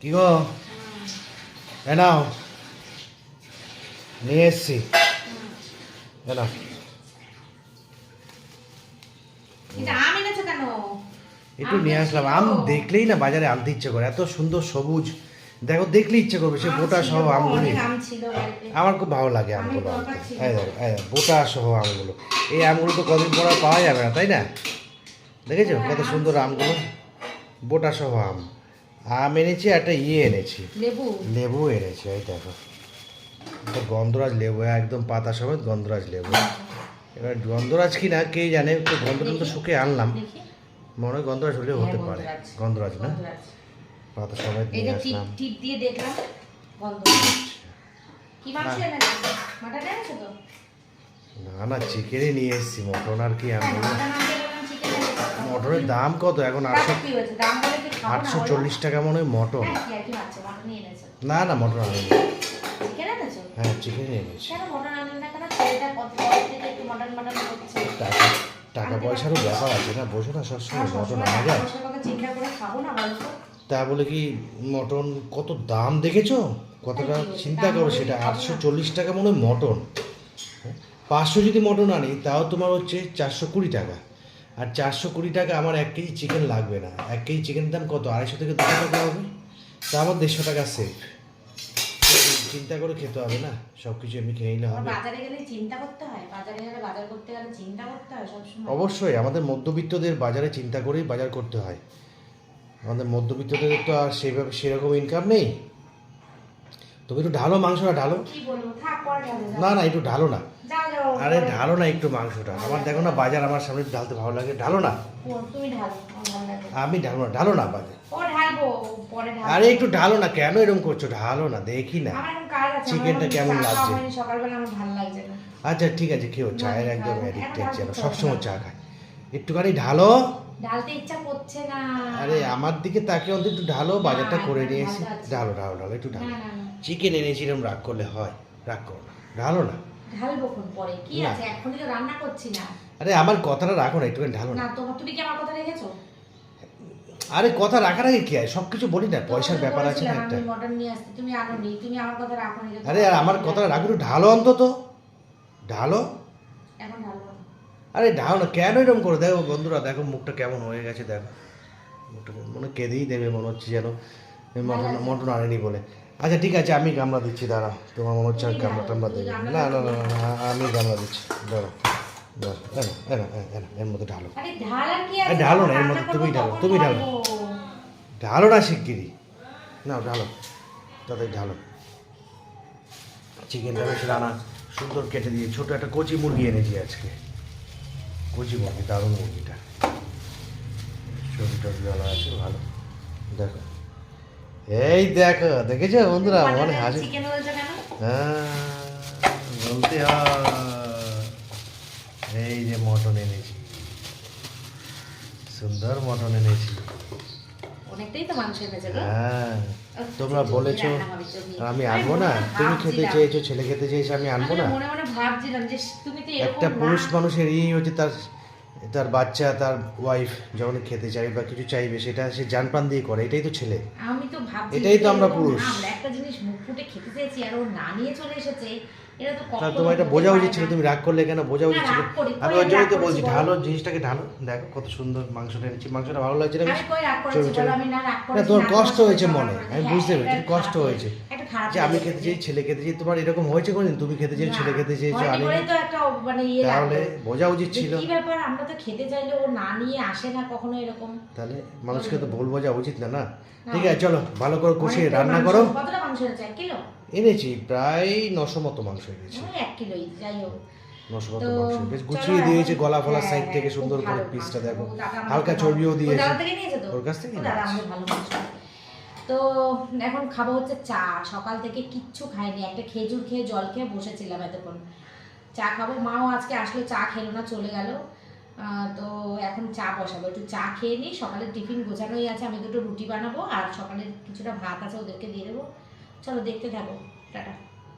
কি গো এ নাও। নিয়ে এসছি। এ নাও। একটু নিয়ে আসলাম। আম দেখলেই না বাজারে আনতে ইচ্ছে করে। এত সুন্দর সবুজ। দেখো দেখলে ইচ্ছে করবে সে বোটা সহ আমগুলো। আমার খুব ভালো লাগে আমগুলো আনতে। দেখো বোটা সহ আমগুলো। এই আমগুলো তো কদিন পর পাওয়া যাবে না তাই না? দেখেছ কত সুন্দর আমগুলো? বোটা সহ আম। আম এনেছি একটা ইয়ে এনেছি। লেবু। লেবু এনেছি এই দেখো। গন্ধরাজ লেবু একদম পাতা সমেত গন্ধরাজ লেবু। এবার গন্ধরাজ কি না কে জানে তো গন্ধরাজ তো শুকে আনলাম। মনে হয় গন্ধরাজ হলেও হ্যাঁ, হতে পারে। গন্ধরাজ। না? পাতা সমেত নিয়ে আসলাম। টিপ দিয়ে দেখলাম কি মাংস হ্যাঁ। এনেছো? মাটন এনেছো তো? না না চিকেনই নিয়ে এসেছি মটন আর কি হ্যাঁ, আনব চিকেন মটনের দাম কত? এখন আটশো আটশো চল্লিশ টাকা মনে হয় মটন হ্যাঁ, না না চিকেন এনেছো? হ্যাঁ চিকেনই এনেছি। টাকা পয়সারও ব্যাপার আছে না বোঝো না সবসময় মটন আনা যায়। তো। বলে কি মটন কত দাম দেখেছ? কতটা? চিন্তা করো সেটা আটশো চল্লিশ টাকা মনে হয় মটন। হ্যাঁ? পাঁচশো যদি মটন আনি তাও তোমার হচ্ছে চারশো কুড়ি টাকা। আর চারশো কুড়ি টাকা আমার এক কেজি চিকেন লাগবে না। এক কেজি চিকেনের দাম কত? আড়াইশো থেকে দুশো টাকা হবে। তা আমার দেড়শো টাকা সেফ চিন্তা করে খেতে হবে না। সব কিছু এমনি খেয়ে নিলে হবে। বাজারে গেলে চিন্তা করতে হয়। বাজারে গেলে বাজার করতে গেলে চিন্তা করতে হয় সবসময়। অবশ্যই আমাদের মধ্যবিত্তদের বাজারে চিন্তা করেই বাজার করতে হয়। আমাদের মধ্যবিত্তদের তো আর সেভাবে সেরকম ইনকাম নেই। তুমি একটু ঢালো মাংসটা ঢালো। না না একটু ঢালো না। আরে ঢালো না একটু মাংসটা। আমার দেখো না বাজার আমার সামনে ঢালতে ভালো লাগে। ঢালো না? আমি ঢালো না ঢালো না বাজার। আরে একটু ঢালো না কেন এরকম করছ? ঢালো না দেখি না। চিকেনটা কেমন লাগছে? আচ্ছা ঠিক আছে কেউ চায়ের একদম। অ্যাডিক্টেড যেন সবসময় চা খায়। একটুখানি ঢালো। ঢালতে ইচ্ছা করছে না। আরে আমার দিকে তাকে অন্তত একটু ঢালো বাজারটা করে না, নিয়ে এসি। ঢালো ঢালো ঢালো একটু ঢালো। না না চিকেন এনেছি এরকম রাগ করলে হয় রাগ করো না। ঢালো না। ঢালবো কোন পরে? কি আছে? এখনই তো রান্না করছি না। আরে আমার কথাটা রাখো না একটুখানি ঢালো না। না তোমার তুমি কি আমার কথা রেখেছো? আরে কথা রাখার আগে কি হয় সব কিছু বলি না পয়সার ব্যাপার আছে না একটা। মটন নিয়ে আসতে তুমি আনোনি তুমি আমার কথা রাখো নি আরে আর আমার কথাটা রাখো একটু ঢালো অন্তত। ঢালো। এখন ঢালবো না। আরে ঢালো না কেন এরকম করে? দেখো বন্ধুরা দেখো মুখটা কেমন হয়ে গেছে দেখো। মুখটা মনে কেঁদেই দেবে মনে হচ্ছে যেন মটন মটন আনেনি বলে। আচ্ছা ঠিক আছে আমি গামলা দিচ্ছি দাঁড়াও তোমার মনে হচ্ছে গামলা টামলা দেবে না না না না, আমি গামলা দিচ্ছি। এনো এর মধ্যে ঢালো। ঢালো না, এর মধ্যে তুমি ঢালো, তুমি ঢালো। ঢালো না শিগগিরি না ঢালো। তাদের ঢালো। চিকেনটা বেশ রান্না সুন্দর কেটে দিয়ে ছোট একটা কচি মুরগি এনেছি আজকে। কচি মুরগি দারুণ মুরগিটা ছবি টবি ভালো আছে ভালো। দেখো। এই দেখো দেখেছ বন্ধুরা? মনে হাসি হ্যাঁ বলতে এই যে মটন এনেছি। সুন্দর মটন এনেছি। অনেকটাই তো মাংস এনেছে গো। হ্যাঁ তোমরা বলেছ আমি আমি আনব না? তুমি খেতে চেয়েছো ছেলে খেতে চেয়েছো আমি আনব না? মনে মনে ভাবছিলাম যে তুমি তো একটা পুরুষ মানুষের এই হচ্ছে তার তার বাচ্চা তার ওয়াইফ যখন খেতে চাইবে বা কিছু চাইবে সেটা সে জান প্রাণ দিয়ে করে এটাই তো ছেলে। আমি তো ভাবছি এটাই তো আমরা পুরুষ। আমরা একটা জিনিস মুখ ফুটে খেতে চেয়েছি আর ও না নিয়ে চলে এসেছে এটা তো কখনো তোমার এটা বোঝা উচিত ছিল তুমি রাগ করলে কেন? বোঝা উচিত ছিল। আমি ওই জন্যই তো বলছি ঢালো জিনিসটাকে ঢালো। দেখো কত সুন্দর মাংসটা এনেছি। মাংসটা ভালো লাগছে না আমি কই রাগ করেছি চলো, চলো। আমি না তোমার কষ্ট হয়েছে মনে আমি হ্যাঁ, বুঝতে এটা পেরেছি কষ্ট হয়েছে। খারাপ যে আমি খেতে চাই ছেলে খেতে চাই তোমার এরকম হয়েছে কোনদিন? তুমি খেতে চাই ছেলে খেতে তো একটা মানে ইয়ে তাহলে বোঝা উচিত ছিল। কি ব্যাপার আমরা তো খেতে চাইলে ও না নিয়ে আসে না কখনো এরকম। তাহলে মানুষকে তো ভুল বোঝা উচিত না না? ঠিক আছে চলো ভালো করে কষিয়ে রান্না করো। কতটা মাংস এনেছে এক কিলো? এনেছি প্রায় নশো মতো মাংস এনেছি। ওই এক কিলোই যাই হোক। বেশ গুছিয়ে দিয়েছে গলা ফলা হ্যাঁ, সাইড থেকে সুন্দর করে পিসটা দেখো। হালকা চর্বিও দিয়েছে। থেকে ওর কাছ থেকেই তো এখন খাব হচ্ছে চা। সকাল থেকে কিচ্ছু খাইনি, একটা খেজুর খেয়ে জল খেয়ে বসেছিলাম এতক্ষণ। চা খাব। মাও আজকে আসলে, চা খেলো না, চলে গেল। তো এখন চা বসাবো। একটু চা খেয়ে নিই সকালে টিফিন গোছানোই আছে, আমি দুটো রুটি বানাবো আর সকালে কিছুটা ভাত আছে ওদেরকে দিয়ে দেবো। চলো দেখতে থাকো। টাটা।